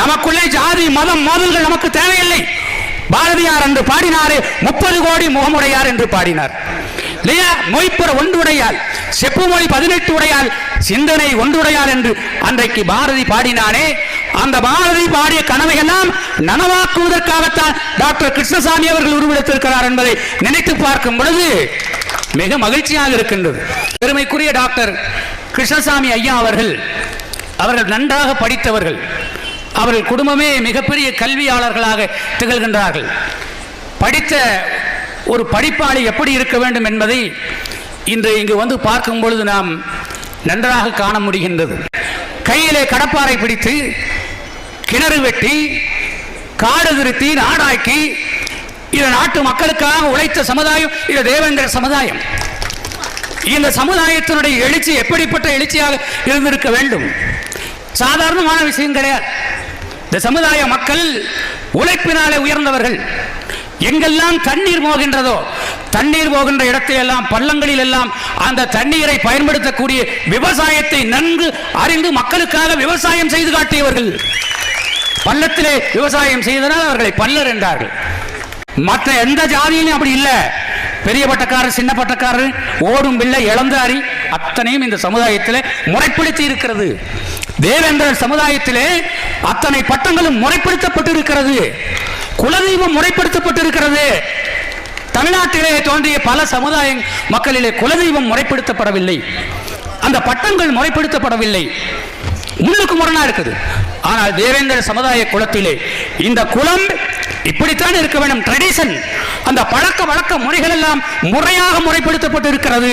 நமக்குள்ளே ஜாதி மதம் மோதல்கள் நமக்கு தேவையில்லை. பாரதியார் என்று பாடினாரே முப்பது கோடி முகமுடையார் என்று பாடினார். இல்லையா மொய்ப்புற ஒன்றுடையால் செப்பு மொழி பதினெட்டு உடையால் சிந்தனை ஒன்றுடையால் என்று அன்றைக்கு பாரதி பாடினானே. அந்த பாரதி பாடிய கனவையெல்லாம் நனவாக்குவதற்காகத்தான் டாக்டர் கிருஷ்ணசாமி அவர்கள் உருவெடுத்திருக்கிறார் என்பதை நினைத்து பார்க்கும் பொழுது மிக மகிழ்ச்சியாக இருக்கின்றது. பெருமைக்குரிய டாக்டர் கிருஷ்ணசாமி ஐயா அவர்கள் அவர்கள் நன்றாக படித்தவர்கள். அவர்கள் குடும்பமே மிகப்பெரிய கல்வியாளர்களாக திகழ்கின்றார்கள். படித்த ஒரு படிப்பாளி எப்படி இருக்க வேண்டும் என்பதை இன்று இங்கு வந்து பார்க்கும் பொழுது நாம் நன்றாக காண முடிகின்றது. கையிலே கடப்பாரை பிடித்து கிணறு வெட்டி காடு திருத்தி நாடாக்கி இது நாட்டு மக்களுக்காக உழைத்த சமுதாயம் இது தேவேந்திர சமுதாயம். இந்த சமுதாயத்தினுடைய எழுச்சி எப்படிப்பட்ட எழுச்சியாக இருந்திருக்க வேண்டும்? சாதாரணமான விஷயம் கிடையாது. இந்த சமுதாய மக்கள் உழைப்பினாலே உயர்ந்தவர்கள். எங்கெல்லாம் தண்ணீர் போகின்றதோ தண்ணீர் போகின்ற இடத்திலெல்லாம் பள்ளங்களில் எல்லாம் அந்த தண்ணீரை பயன்படுத்தக்கூடிய விவசாயத்தை நன்கு அறிந்து மக்களுக்காக விவசாயம் செய்து காட்டியவர்கள். பள்ளத்திலே விவசாயம் செய்தனால் அவர்களை பல்லர் என்றார்கள். மற்ற எந்த ஜாதியிலும் அப்படி இல்லை. பெரிய பட்டக்காரர் சின்ன பட்டக்காரர் ஓடும் பிள்ளை இளந்தாரி அத்தனையும் இந்த சமுதாயத்தில் முறைப்படுத்தி இருக்கிறது. தேவேந்திர சமுதாயத்திலே அத்தனை பட்டங்களும் முறைப்படுத்தப்பட்டிருக்கிறது. குலதெய்வம் முறைப்படுத்தப்பட்டிருக்கிறது. தமிழ்நாட்டிலே தோன்றிய பல சமுதாய மக்களிலே குலதெய்வம் முறைப்படுத்தப்படவில்லை. அந்த பட்டங்கள் முறைப்படுத்தப்படவில்லை. முன்னுக்கு முரணா இருக்குது. ஆனால் தேவேந்திர சமுதாய குலத்திலே இந்த குலம் இப்படித்தான் இருக்க வேண்டும். ட்ரெடிஷன் அந்த பழக்க வழக்க முறைகள் எல்லாம் முறையாக முறைப்படுத்தப்பட்டு இருக்கிறது